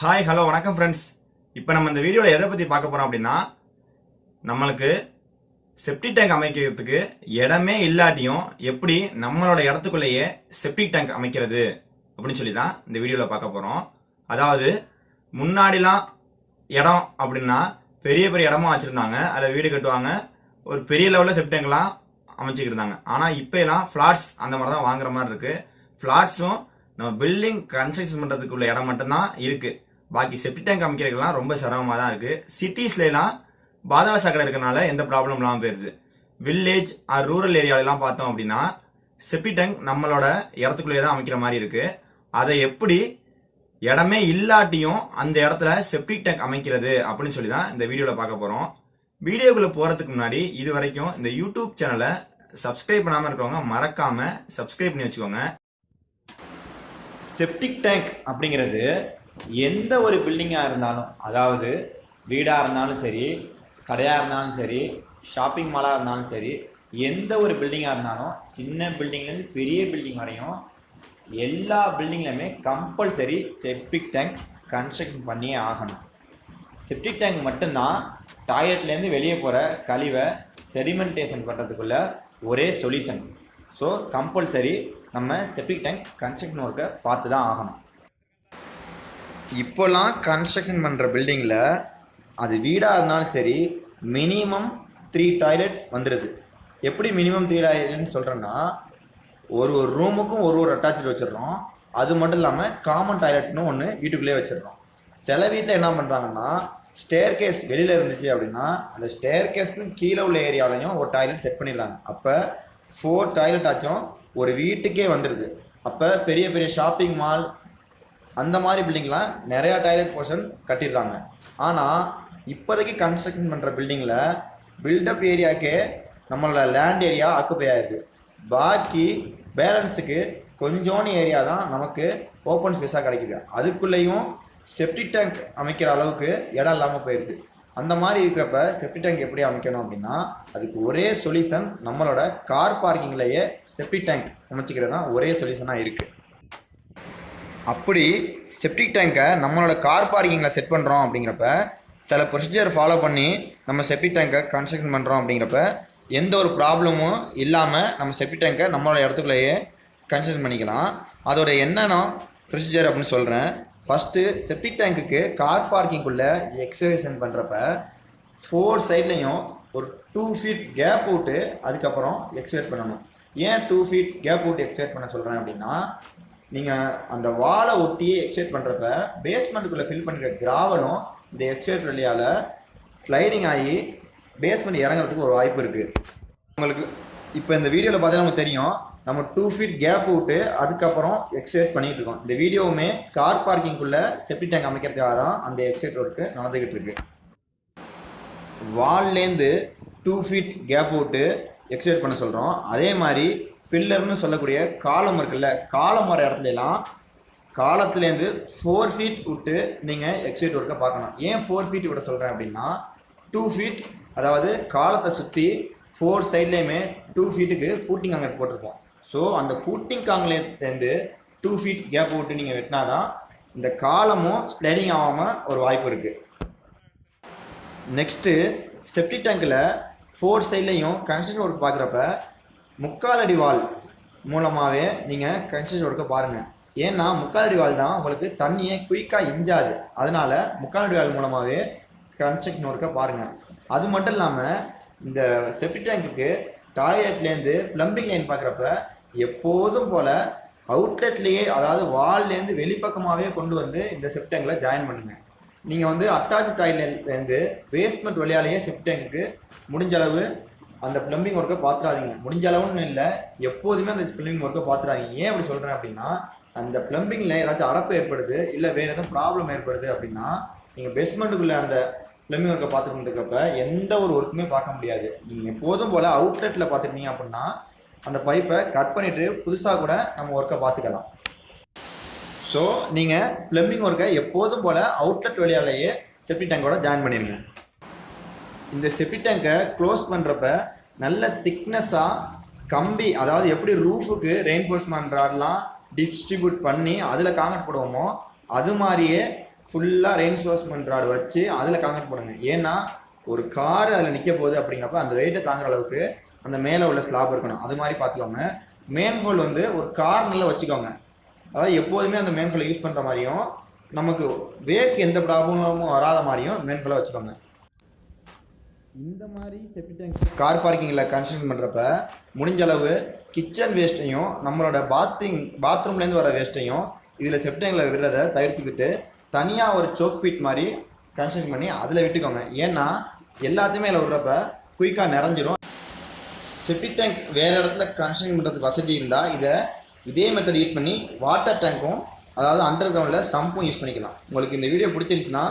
Hi hello வணக்கம் friends இப்போ நம்ம இந்த வீடியோவில் எதை பற்றி பார்க்க போகிறோம் அப்படின்னா நம்மளுக்கு செப்டிக் டேங்க் அமைக்கிறதுக்கு இடமே இல்லாட்டியும் எப்படி நம்மளோட இடத்துக்குள்ளேயே செப்டிக் டேங்க் அமைக்கிறது அப்படின்னு சொல்லி தான் இந்த வீடியோவில் பார்க்க போகிறோம் அதாவது முன்னாடிலாம் இடம் அப்படின்னா பெரிய பெரிய இடமா வச்சுருந்தாங்க. அதில் வீடு கட்டுவாங்க. ஒரு பெரிய லெவலில் செப்டிக் டேங்க்லாம் அமைச்சிக்கிட்டு இருந்தாங்க. ஆனால் இப்போ எல்லாம் ஃப்ளாட்ஸ் அந்த மாதிரி தான் வாங்குற மாதிரி இருக்குது ஃப்ளாட்ஸும் நம்ம பில்டிங் கன்ஸ்ட்ரக்ஷன் பண்ணுறதுக்குள்ள இடம் மட்டும்தான் இருக்குது பாக்கி செப்டி டேங்க் அமைக்கிறதுக்கெல்லாம் ரொம்ப சிரமமாக தான் இருக்குது சிட்டிஸ்லாம் பாதாள சாக்கடை இருக்கிறனால எந்த ப்ராப்ளம் இல்லாமல் போயிருது. வில்லேஜ் ஆர் ரூரல் ஏரியாலலாம் பார்த்தோம் அப்படின்னா செப்டி டேங்க் நம்மளோட இடத்துக்குள்ளேயே தான் அமைக்கிற மாதிரி இருக்குது அதை எப்படி இடமே இல்லாட்டியும் அந்த இடத்துல செப்டிக் டேங்க் அமைக்கிறது அப்படின்னு சொல்லி தான் இந்த வீடியோவில் பார்க்க போகிறோம் வீடியோக்குள்ளே போகிறதுக்கு முன்னாடி இது வரைக்கும் இந்த யூடியூப் சேனலை சப்ஸ்கிரைப் பண்ணாமல் இருக்கிறவங்க மறக்காமல் சப்ஸ்கிரைப் பண்ணி வச்சுக்கோங்க. செப்டிக் டேங்க் அப்படிங்கிறது எந்த ஒரு பில்டிங்காக இருந்தாலும் அதாவது வீடாக இருந்தாலும் சரி கடையாக இருந்தாலும் சரி ஷாப்பிங் மாலாக இருந்தாலும் சரி எந்த ஒரு பில்டிங்காக இருந்தாலும் சின்ன பில்டிங்லேருந்து பெரிய பில்டிங் வரையும் எல்லா பில்டிங்லையுமே கம்பல்சரி செப்டிக் டேங்க் கன்ஸ்ட்ரக்ஷன் பண்ணியே ஆகணும். செப்டிக் டேங்க் மட்டும்தான் டாய்லெட்லேருந்து வெளியே போகிற கழிவை செடிமெண்டேஷன் பண்ணுறதுக்குள்ள ஒரே சொல்யூஷன் ஸோ கம்பல்சரி நம்ம செப்டிக் டேங்க் கன்ஸ்ட்ரக்ஷன் ஒர்க்கை பார்த்து தான் ஆகணும். இப்போல்லாம் கன்ஸ்ட்ரக்ஷன் பண்ணுற பில்டிங்கில் அது வீடாக இருந்தாலும் சரி மினிமம் த்ரீ டாய்லெட் வந்துடுது எப்படி மினிமம் த்ரீ டாய்லெட்னு சொல்கிறேன்னா ஒரு ஒரு ரூமுக்கும் ஒரு ஒரு அட்டாச்சு வச்சிடுறோம். அது மட்டும் இல்லாமல் காமன் டாய்லெட்னு ஒன்று வீட்டுக்குள்ளேயே வச்சிடுறோம். சில வீட்டில் என்ன பண்ணுறாங்கன்னா ஸ்டேர் கேஸ் வெளியில் இருந்துச்சு அப்படின்னா அந்த ஸ்டேர் கேஸ்க்கு கீழே உள்ள ஏரியாவிலையும் ஒரு டாய்லெட் செட் பண்ணிடுறாங்க. அப்போ ஃபோர் டாய்லெட் ஆச்சும் ஒரு வீட்டுக்கே வந்துடுது அப்போ பெரிய பெரிய ஷாப்பிங் மால் அந்த மாதிரி பில்டிங்லாம் நிறையா டாய்லெட் போர்ஷன் கட்டிடுறாங்க. ஆனால் இப்போதைக்கு கன்ஸ்ட்ரக்ஷன் பண்ணுற பில்டிங்கில் பில்டப் ஏரியாக்கே நம்மளோட லேண்ட் ஏரியா ஆக்குப்பை ஆயிடுது பாக்கி பேலன்ஸுக்கு கொஞ்சோண்டு ஏரியா தான் நமக்கு ஓப்பன் ஸ்பேஸாக கிடைக்குது. அதுக்குள்ளேயும் செப்டி டேங்க் அமைக்கிற அளவுக்கு இடம் இல்லாமல் போயிடுது அந்த மாதிரி இருக்கிறப்ப செப்டி டேங்க் எப்படி அமைக்கணும் அப்படின்னா அதுக்கு ஒரே சொல்யூஷன் நம்மளோட கார் பார்க்கிங்லேயே செப்டி டேங்க் அமைச்சிக்கிறது தான் ஒரே சொல்யூஷனாக இருக்குது அப்படி செப்டிக் டேங்கை நம்மளோட கார் பார்க்கிங்கில் செட் பண்ணுறோம் அப்படிங்கிறப்ப சில ப்ரொசீஜர் ஃபாலோ பண்ணி நம்ம செப்டிக் டேங்கை கன்ஸ்ட்ரக்ஷன் பண்ணுறோம் அப்படிங்கிறப்ப எந்த ஒரு ப்ராப்ளமும் இல்லாமல் நம்ம செப்டிக் டேங்கை நம்மளோட இடத்துக்குள்ளேயே கன்ஸ்ட்ரக்ஷன் பண்ணிக்கலாம். அதோட என்னென்ன ப்ரொசீஜர் அப்படின்னு சொல்கிறேன் ஃபஸ்ட்டு செப்டிக் டேங்க்குக்கு கார் பார்க்கிங்குள்ளே எக்ஸவேஷன் பண்ணுறப்ப ஃபோர் சைட்லேயும் ஒரு டூ ஃபீட் கேப் விட்டு அதுக்கப்புறம் எக்ஸவேட் பண்ணணும். ஏன் டூ ஃபீட் கேப் விட்டு எக்ஸவேட் பண்ண சொல்கிறேன் அப்படின்னா நீங்கள் அந்த வாலை ஒட்டி எக்ஸைட் பண்ணுறப்ப பேஸ்மெண்ட்டுக்குள்ளே ஃபில் பண்ணுற கிராவலும் இந்த எக்ஸைட் வழியால் ஸ்லைடிங் ஆகி பேஸ்மெண்ட் இறங்குறதுக்கு ஒரு வாய்ப்பு இருக்குது உங்களுக்கு இப்போ இந்த வீடியோவில் பார்த்தா உங்களுக்கு தெரியும். நம்ம டூ ஃபீட் கேப் விட்டு அதுக்கப்புறம் எக்ஸைட் பண்ணிகிட்டு இருக்கோம். இந்த வீடியோவுமே கார் பார்க்கிங்குள்ளே செப்டி டேங்க் அமைக்கிறதுக்காக தான் அந்த எக்ஸைட் ஒர்க்கு நடந்துக்கிட்டு இருக்கு. வால்லேருந்து டூ ஃபீட் கேப் விட்டு எக்ஸைட் பண்ண சொல்கிறோம் அதே மாதிரி பில்லர்னு சொல்லக்கூடிய காலம் இருக்குல்ல காலம் வர இடத்துலலாம் காலத்துலேருந்து ஃபோர் ஃபீட் விட்டு நீங்கள் எக்ஸைட் ஒர்க்கை பார்க்கணும். ஏன் ஃபோர் ஃபீட் விட சொல்கிறேன் அப்படின்னா டூ ஃபீட் அதாவது காலத்தை சுற்றி ஃபோர் சைட்லேயுமே டூ ஃபீட்டுக்கு ஃபூட்டிங் அங்கே போட்டிருப்போம். ஸோ அந்த ஃபூட்டிங் காங்கிலேருந்து டூ ஃபீட் கேப் விட்டு நீங்கள் வெட்டினா தான் இந்த காலமும் ஸ்லைடிங் ஆகாமல் ஒரு வாய்ப்பு இருக்குது நெக்ஸ்ட்டு செப்டி டேங்கில் ஃபோர் சைட்லேயும் கன்ஸ்ட்ரக்ஷன் ஒர்க் பார்க்குறப்ப முக்காலடி வால் மூலமாகவே நீங்கள் கன்ஸ்ட்ரக்ஷன் ஒர்க்கை பாருங்கள் ஏன்னா முக்கால் அடி வால் தான் உங்களுக்கு தண்ணியை குயிக்காக இஞ்சாது அதனால் முக்கால் வால் மூலமாகவே கன்ஸ்ட்ரக்ஷன் ஒர்க்கை பாருங்கள் அது மட்டும் இல்லாமல் இந்த செப்டி டேங்க்குக்கு டாய்லெட்லேருந்து ப்ளம்பிங் லைன் பார்க்குறப்ப எப்போதும் போல் அவுட்லெட்லேயே அதாவது வால்லேருந்து வெளிப்பக்கமாகவே கொண்டு வந்து இந்த செப்டி டேங்கில் ஜாயின் பண்ணுங்கள் நீங்கள் வந்து அட்டாச் டாய்லெட்லேருந்து பேஸ்மெண்ட் வழியாலேயே செப்டி டேங்க்குக்கு முடிஞ்ச அளவு அந்த ப்ளம்பிங் ஒர்க்கை பார்த்துறாதீங்க முடிஞ்ச அளவுன்னு இல்லை. எப்போதுமே அந்த பிளம்பிங் ஒர்க்கை பார்த்துறாதீங்க ஏன் அப்படி சொல்கிறேன் அப்படின்னா அந்த ப்ளம்பிங்கில் ஏதாச்சும் அடப்பு ஏற்படுது இல்லை வேறு எதுவும் ப்ராப்ளம் ஏற்படுது அப்படின்னா நீங்கள் பேஸ்மெண்ட்டுக்குள்ளே அந்த ப்ளம்பிங் ஒர்க்கை பார்த்துட்டு இருக்கிறப்ப எந்த ஒரு ஒர்க்குமே பார்க்க முடியாது. நீங்கள் எப்போதும் போல் அவுட்லெட்டில் பார்த்துருந்தீங்க அப்படின்னா அந்த பைப்பை கட் பண்ணிவிட்டு புதுசாக கூட நம்ம ஒர்க்கை பார்த்துக்கலாம் ஸோ நீங்கள் ப்ளம்பிங் ஒர்க்கை எப்போதும் போல் அவுட்லெட் வழியாலேயே செப்டி டேங்கோட ஜாயின் பண்ணிடுங்க இந்த செப்டி டேங்கை க்ளோஸ் பண்ணுறப்ப நல்ல திக்னஸாக கம்பி அதாவது எப்படி ரூஃபுக்கு ரெயின்ஃபோர்ஸ்மெண்ட் ராட்லாம் டிஸ்ட்ரிபியூட் பண்ணி அதில் காங்கட் போடுவோமோ அது மாதிரியே ஃபுல்லாக ரெயின்ஃபோர்ஸ்மெண்ட் ராடு வச்சு அதில் காங்கட் போடுங்க. ஏன்னா ஒரு கார் அதில் நிற்க போகுது அப்படிங்கிறப்ப அந்த வெயிட்டை தாங்குற அளவுக்கு அந்த மேலே உள்ள ஸ்லாப் இருக்கணும். அது மாதிரி பார்த்துக்கோங்க. மேன் ஹோல் வந்து ஒரு கார்னரில் வச்சுக்கோங்க. அதாவது எப்போதுமே அந்த மேன் ஹோலை யூஸ் பண்ணுற மாதிரியும் நமக்கு வேக்கு எந்த ப்ராப்ளமும் வராத மாதிரியும் மேன் ஹோலை வச்சுக்கோங்க. இந்த மாதிரி செப்டி டேங்க் கார் பார்க்கிங்கில் கன்ஸ்ட்ரக்ஷன் பண்ணுறப்ப முடிஞ்ச அளவு கிச்சன் வேஸ்ட்டையும் நம்மளோட பாத்ரூம் பாத்ரூம்லேருந்து வர வேஸ்ட்டையும் இதில் செப்டேங்கில் விடுறத தவிர்த்துக்கிட்டு தனியாக ஒரு சோக் பீட் மாதிரி கன்ஸ்ட்ரக்ஷன் பண்ணி அதில் விட்டுக்கோங்க. ஏன்னா எல்லாத்தையுமே அதில் விடுறப்ப குயிக்காக நிறைஞ்சிரும். செப்டிக் டேங்க் வேறு இடத்துல கன்ஸ்ட்ரக்ஷன் பண்ணுறதுக்கு வசதி இருந்தால் இதை இதே மெத்தட் யூஸ் பண்ணி வாட்டர் டேங்க்கும் அதாவது அண்டர் கிரவுண்டில் சம்பும் யூஸ் பண்ணிக்கலாம். உங்களுக்கு இந்த வீடியோ பிடிச்சிருந்துச்சுன்னா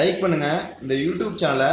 லைக் பண்ணுங்கள் இந்த யூடியூப் சேனலை